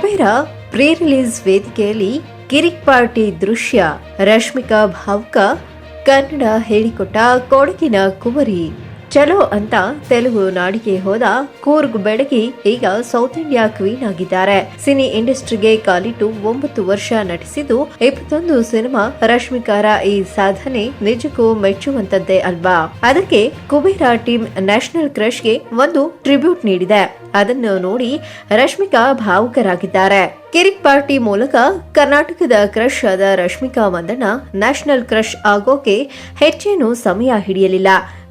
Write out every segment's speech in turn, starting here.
Pre release ವೇದಿಕೆಯಲ್ಲಿ ಕಿರಿಕ್ party ದೃಶ್ಯ ರಶ್ಮಿಕಾ ಭಾವುಕ ಕನ್ನಡ ಹೇಳಿಕೊಟ್ಟ ಕೊಡಗಿನ ಕುವರಿ. ಚಲೋ ಅಂತ ತೆಲುಗು ನಾಡಿಗೆ ಹೋದ ಕೂರ್ಗ್ ಬೆಳಗಿ ಈಗ ಸೌತ್ ಇಂಡಿಯಾ ಕ್ವೀನ್ ಆಗಿದ್ದಾರೆ. ಸಿನಿ ಇಂಡಸ್ಟ್ರಿಗೆ ಕಾಲಿಟ್ಟು ಒಂಬತ್ತು ವರ್ಷ ನಟಿಸಿದ್ದು ಇಪ್ಪತ್ತೊಂದು ಸಿನಿಮಾ ರಶ್ಮಿಕಾರ ಈ ಸಾಧನೆ ನಿಜಕ್ಕೂ ಮೆಚ್ಚುವಂತದ್ದೇ ಅಲ್ವಾ? ಅದಕ್ಕೆ ಕುಬೇರ ಟೀಮ್ ನ್ಯಾಷನಲ್ ಕ್ರಶ್ಗೆ ಒಂದು ಟ್ರಿಬ್ಯೂಟ್ ನೀಡಿದೆ. ಅದನ್ನು ನೋಡಿ ರಶ್ಮಿಕಾ ಭಾವುಕರಾಗಿದ್ದಾರೆ. ಕಿರಿಕ್ ಪಾರ್ಟಿ ಮೂಲಕ ಕರ್ನಾಟಕದ ಕ್ರಶ್ ಆದ ರಶ್ಮಿಕಾ ಮಂದಣ್ಣ ನ್ಯಾಷನಲ್ ಕ್ರಶ್ ಆಗೋಕೆ ಹೆಚ್ಚೇನು ಸಮಯ ಹಿಡಿಯಲಿಲ್ಲ.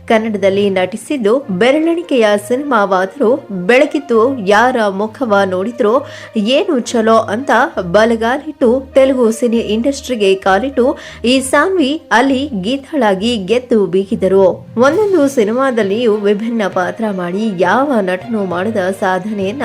ಕನ್ನಡದಲ್ಲಿ ನಟಿಸಿದ್ದು ಬೆರಳೆಣಿಕೆಯ ಸಿನಿಮಾವಾದರೂ ಬೆಳಕಿತ್ತು, ಯಾರ ಮುಖವ ನೋಡಿದ್ರೋ ಏನು ಚಲೋ ಅಂತ ಬಲಗಾಲಿಟ್ಟು ತೆಲುಗು ಸಿನಿ ಇಂಡಸ್ಟ್ರಿಗೆ ಕಾಲಿಟ್ಟು ಈ ಸಾನ್ವಿ ಅಲ್ಲಿ ಗೀತಳಾಗಿ ಗೆದ್ದು ಬೀಗಿದರು. ಒಂದೊಂದು ಸಿನಿಮಾದಲ್ಲಿಯೂ ವಿಭಿನ್ನ ಪಾತ್ರ ಮಾಡಿ ಯಾವ ನಟನು ಮಾಡಿದ ಸಾಧನೆಯನ್ನ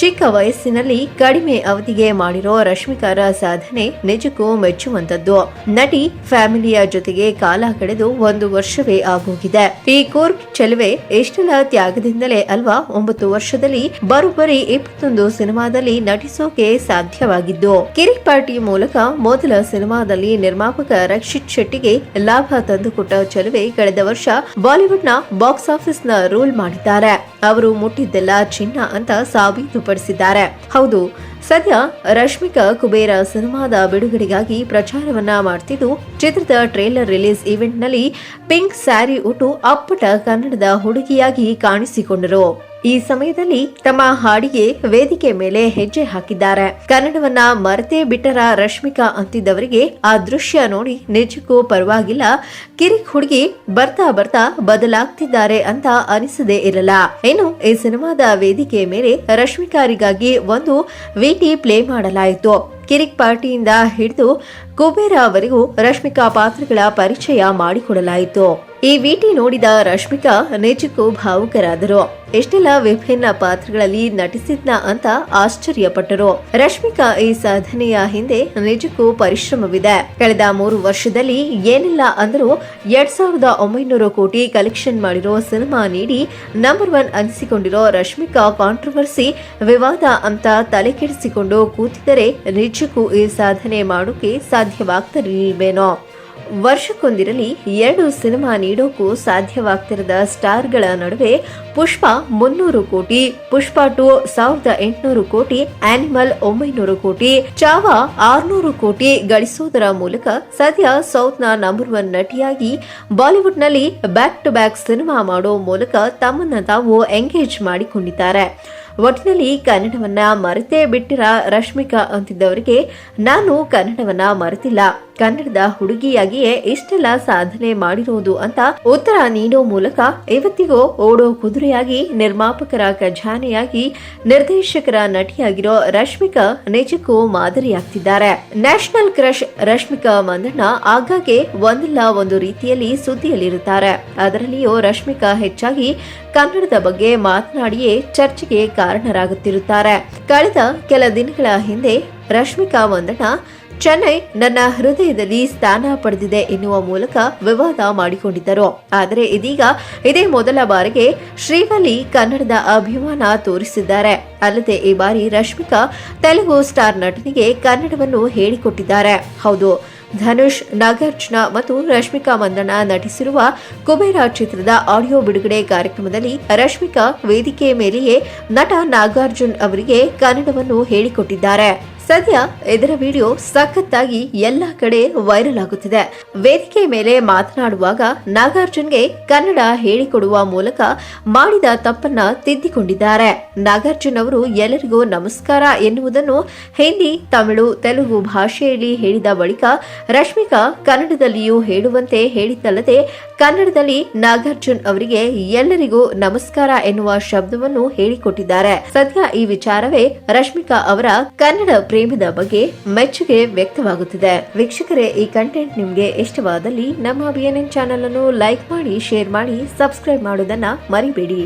ಚಿಕ್ಕ ವಯಸ್ಸಿನಲ್ಲಿ ಕಡಿಮೆ ಅವಧಿಗೆ ಮಾಡಿರೋ ರಶ್ಮಿಕಾರ ಸಾಧನೆ ನಿಜಕ್ಕೂ ಮೆಚ್ಚುವಂತದ್ದು ನಟಿ ಫ್ಯಾಮಿಲಿಯ ಜೊತೆಗೆ ಕಾಲ ಕಳೆದು ಒಂದು ವರ್ಷವೇ ಆಗೋಗಿದೆ. ಈ ಕೂರ್ಗ್ ಚೆಲುವೆ ಎಷ್ಟೆಲ್ಲ ತ್ಯಾಗದಿಂದಲೇ ಅಲ್ವಾ ಒಂಬತ್ತು ವರ್ಷದಲ್ಲಿ ಬರೋಬ್ಬರಿ ಇಪ್ಪತ್ತೊಂದು ಸಿನಿಮಾದಲ್ಲಿ ನಟಿಸೋಕೆ ಸಾಧ್ಯವಾಗಿದ್ದು, ಕಿರಿಕ್ ಪಾರ್ಟಿ ಮೂಲಕ ಮೊದಲ ಸಿನಿಮಾದಲ್ಲಿ ನಿರ್ಮಾಪಕ ರಕ್ಷಿತ್ ಶೆಟ್ಟಿಗೆ ಲಾಭ ತಂದುಕೊಟ್ಟ ಚೆಲುವೆ ಕಳೆದ ವರ್ಷ ಬಾಲಿವುಡ್ನ ಬಾಕ್ಸ್ ಆಫೀಸ್ನ ರೂಲ್ ಮಾಡಿದ್ದಾರೆ. ಅವರು ಮುಟ್ಟಿದ್ದೆಲ್ಲ ಚಿನ್ನ ಅಂತ ಸಾಬೀತುಪಡಿಸಿದ್ದಾರೆ. ಹೌದು ಸದ್ಯ ರಶ್ಮಿಕಾ ಕುಬೇರ ಸಿನಿಮಾದ ಬಿಡುಗಡೆಗಾಗಿ ಪ್ರಚಾರವನ್ನ ಮಾಡ್ತಿದ್ದು ಚಿತ್ರದ ಟ್ರೇಲರ್ ರಿಲೀಸ್ ಈವೆಂಟ್ನಲ್ಲಿ ಪಿಂಕ್ ಸ್ಯಾರಿ ಉಟ್ಟು ಅಪ್ಪಟ ಕನ್ನಡದ ಹುಡುಗಿಯಾಗಿ ಕಾಣಿಸಿಕೊಂಡರು. ಈ ಸಮಯದಲ್ಲಿ ತಮ್ಮ ಹಾಡಿಗೆ ವೇದಿಕೆ ಮೇಲೆ ಹೆಜ್ಜೆ ಹಾಕಿದ್ದಾರೆ. ಕನ್ನಡವನ್ನ ಮರೆತೇ ಬಿಟ್ಟರ ರಶ್ಮಿಕಾ ಅಂತಿದ್ದವರಿಗೆ ಆ ದೃಶ್ಯ ನೋಡಿ ನಿಜಕ್ಕೂ ಪರವಾಗಿಲ್ಲ. ಕಿರಿಕ್ ಹುಡುಗಿ ಬರ್ತಾ ಬರ್ತಾ ಬದಲಾಗ್ತಿದ್ದಾರೆ ಅಂತ ಅನಿಸದೇ ಇರಲ್ಲ. ಇನ್ನು ಈ ಸಿನಿಮಾದ ವೇದಿಕೆ ಮೇಲೆ ರಶ್ಮಿಕಾರಿಗಾಗಿ ಒಂದು ವಿಟಿ ಪ್ಲೇ ಮಾಡಲಾಯಿತು. ಕಿರಿಕ್ ಪಾರ್ಟಿಯಿಂದ ಹಿಡಿದು ಕುಬೇರ ಅವರಿಗೂ ರಶ್ಮಿಕಾ ಪಾತ್ರಗಳ ಪರಿಚಯ ಮಾಡಿಕೊಡಲಾಯಿತು. ಈ ವಿಟಿ ನೋಡಿದ ರಶ್ಮಿಕಾ ನಿಜಕ್ಕೂ ಭಾವುಕರಾದರು. ಎಷ್ಟೆಲ್ಲ ವಿಭಿನ್ನ ಪಾತ್ರಗಳಲ್ಲಿ ನಟಿಸಿದ್ನ ಅಂತ ಆಶ್ಚರ್ಯಪಟ್ಟರು. ರಶ್ಮಿಕಾ ಈ ಸಾಧನೆಯ ಹಿಂದೆ ನಿಜಕ್ಕೂ ಪರಿಶ್ರಮವಿದೆ. ಕಳೆದ ಮೂರು ವರ್ಷದಲ್ಲಿ ಏನಿಲ್ಲ ಅಂದರೂ ಎರಡ್ ಸಾವಿರದ ಒಂಬೈನೂರು ಕೋಟಿ ಕಲೆಕ್ಷನ್ ಮಾಡಿರೋ ಸಿನಿಮಾ ನೀಡಿ ನಂಬರ್ ಒನ್ ಅನಿಸಿಕೊಂಡಿರೋ ರಶ್ಮಿಕಾ ಕಾಂಟ್ರವರ್ಸಿ ವಿವಾದ ಅಂತ ತಲೆ ಕೆಡಿಸಿಕೊಂಡು ಕೂತಿದ್ದರೆ ನಿಜಕ್ಕೂ ಈ ಸಾಧನೆ ಮಾಡೋಕೆ ಸಾಧ್ಯವಾಗ್ತಿರ್ಲಿಲ್ವೇನೋ ವರ್ಷಕ್ಕೊಂದಿರಲಿ ಎರಡು ಸಿನಿಮಾ ನೀಡೋಕ್ಕೂ ಸಾಧ್ಯವಾಗ್ತಿರದ ಸ್ಟಾರ್ಗಳ ನಡುವೆ ಪುಷ್ಪ ಮುನ್ನೂರು ಕೋಟಿ, ಪುಷ್ಪ ಟು ಸಾವಿರದ ಎಂಟುನೂರು ಕೋಟಿ, ಆನಿಮಲ್ ಒಂಬೈನೂರು ಕೋಟಿ, ಚಾವಾ ಆರ್ನೂರು ಕೋಟಿ ಗಳಿಸುವುದರ ಮೂಲಕ ಸದ್ಯ ಸೌತ್ನ ನಂಬರ್ ಒನ್ ನಟಿಯಾಗಿ ಬಾಲಿವುಡ್ನಲ್ಲಿ ಬ್ಯಾಕ್ ಟು ಬ್ಯಾಕ್ ಸಿನಿಮಾ ಮಾಡೋ ಮೂಲಕ ತಮ್ಮನ್ನ ತಾವು ಎಂಗೇಜ್ ಮಾಡಿಕೊಂಡಿದ್ದಾರೆ. ಒಟ್ಟಿನಲ್ಲಿ ಕನ್ನಡವನ್ನ ಮರೆತೇ ಬಿಟ್ಟಿರ ರಶ್ಮಿಕಾ ಅಂತಿದ್ದವರಿಗೆ ನಾನು ಕನ್ನಡವನ್ನ ಮರೆತಿಲ್ಲ. ಕನ್ನಡದ ಹುಡುಗಿಯಾಗಿಯೇ ಇಷ್ಟೆಲ್ಲ ಸಾಧನೆ ಮಾಡಿರೋದು ಅಂತ ಉತ್ತರ ನೀಡೋ ಮೂಲಕ ಇವತ್ತಿಗೂ ಓಡೋ ಕುದುರೆಯಾಗಿ ನಿರ್ಮಾಪಕರ ಖಜಾನೆಯಾಗಿ ನಿರ್ದೇಶಕರ ನಟಿಯಾಗಿರೋ ರಶ್ಮಿಕಾ ನಿಜಕ್ಕೂ ಮಾದರಿಯಾಗ್ತಿದ್ದಾರೆ. ನ್ಯಾಷನಲ್ ಕ್ರಶ್ ರಶ್ಮಿಕಾ ಮಂದಣ್ಣ ಆಗಾಗ್ಗೆ ಒಂದಿಲ್ಲ ಒಂದು ರೀತಿಯಲ್ಲಿ ಸುದ್ದಿಯಲ್ಲಿರುತ್ತಾರೆ. ಅದರಲ್ಲಿಯೂ ರಶ್ಮಿಕಾ ಹೆಚ್ಚಾಗಿ ಕನ್ನಡದ ಬಗ್ಗೆ ಮಾತನಾಡಿಯೇ ಚರ್ಚೆಗೆ ಕಾರಣರಾಗುತ್ತಿರುತ್ತಾರೆ. ಕಳೆದ ಕೆಲ ದಿನಗಳ ಹಿಂದೆ ರಶ್ಮಿಕಾ ಮಂದಣ್ಣ ಚೆನ್ನೈ ನನ್ನ ಹೃದಯದಲ್ಲಿ ಸ್ಥಾನ ಪಡೆದಿದೆ ಎನ್ನುವ ಮೂಲಕ ವಿವಾದ ಮಾಡಿಕೊಂಡಿದ್ದರು. ಆದರೆ ಇದೀಗ ಇದೇ ಮೊದಲ ಬಾರಿಗೆ ಶ್ರೀವಲ್ಲಿ ಕನ್ನಡದ ಅಭಿಮಾನ ತೋರಿಸಿದ್ದಾರೆ. ಅಲ್ಲದೆ ಈ ಬಾರಿ ರಶ್ಮಿಕಾ ತೆಲುಗು ಸ್ಟಾರ್ ನಟನಿಗೆ ಕನ್ನಡವನ್ನು ಹೇಳಿಕೊಟ್ಟಿದ್ದಾರೆ. ಹೌದು, ಧನುಷ್, ನಾಗಾರ್ಜುನ ಮತ್ತು ರಶ್ಮಿಕಾ ಮಂದಣ್ಣ ನಟಿಸಿರುವ ಕುಬೇರ ಚಿತ್ರದ ಆಡಿಯೋ ಬಿಡುಗಡೆ ಕಾರ್ಯಕ್ರಮದಲ್ಲಿ ರಶ್ಮಿಕಾ ವೇದಿಕೆ ಮೇಲೆಯೇ ನಟ ನಾಗಾರ್ಜುನ್ ಅವರಿಗೆ ಕನ್ನಡವನ್ನು ಹೇಳಿಕೊಟ್ಟಿದ್ದಾರೆ. ಸದ್ಯ ಇದರ ವಿಡಿಯೋ ಸಖತ್ತಾಗಿ ಎಲ್ಲ ಕಡೆ ವೈರಲ್ ಆಗುತ್ತಿದೆ. ವೇದಿಕೆ ಮೇಲೆ ಮಾತನಾಡುವಾಗ ನಾಗಾರ್ಜುನ್ಗೆ ಕನ್ನಡ ಹೇಳಿಕೊಡುವ ಮೂಲಕ ಮಾಡಿದ ತಪ್ಪನ್ನ ತಿದ್ದಿಕೊಂಡಿದ್ದಾರೆ. ನಾಗಾರ್ಜುನ್ ಅವರು ಎಲ್ಲರಿಗೂ ನಮಸ್ಕಾರ ಎನ್ನುವುದನ್ನು ಹಿಂದಿ, ತಮಿಳು, ತೆಲುಗು ಭಾಷೆಯಲ್ಲಿ ಹೇಳಿದ ಬಳಿಕ ರಶ್ಮಿಕಾ ಕನ್ನಡದಲ್ಲಿಯೂ ಹೇಳುವಂತೆ ಹೇಳಿದ್ದಲ್ಲದೆ ಕನ್ನಡದಲ್ಲಿ ನಾಗಾರ್ಜುನ್ ಅವರಿಗೆ ಎಲ್ಲರಿಗೂ ನಮಸ್ಕಾರ ಎನ್ನುವ ಶಬ್ದವನ್ನು ಹೇಳಿಕೊಟ್ಟಿದ್ದಾರೆ. ಸದ್ಯ ಈ ವಿಚಾರವೇ ರಶ್ಮಿಕಾ ಅವರ ಕನ್ನಡ ಪ್ರೇಮದ ಬಗ್ಗೆ ಮೆಚ್ಚುಗೆ ವ್ಯಕ್ತವಾಗುತ್ತಿದೆ. ವೀಕ್ಷಕರೇ, ಈ ಕಂಟೆಂಟ್ ನಿಮಗೆ ಇಷ್ಟವಾದಲ್ಲಿ ನಮ್ಮ ಬಿಎನ್ಎನ್ ಚಾನೆಲ್ ಅನ್ನು ಲೈಕ್ ಮಾಡಿ ಶೇರ್ ಮಾಡಿ ಸಬ್ಸ್ಕ್ರೈಬ್ ಮಾಡೋದನ್ನ ಮರಿಬೇಡಿ.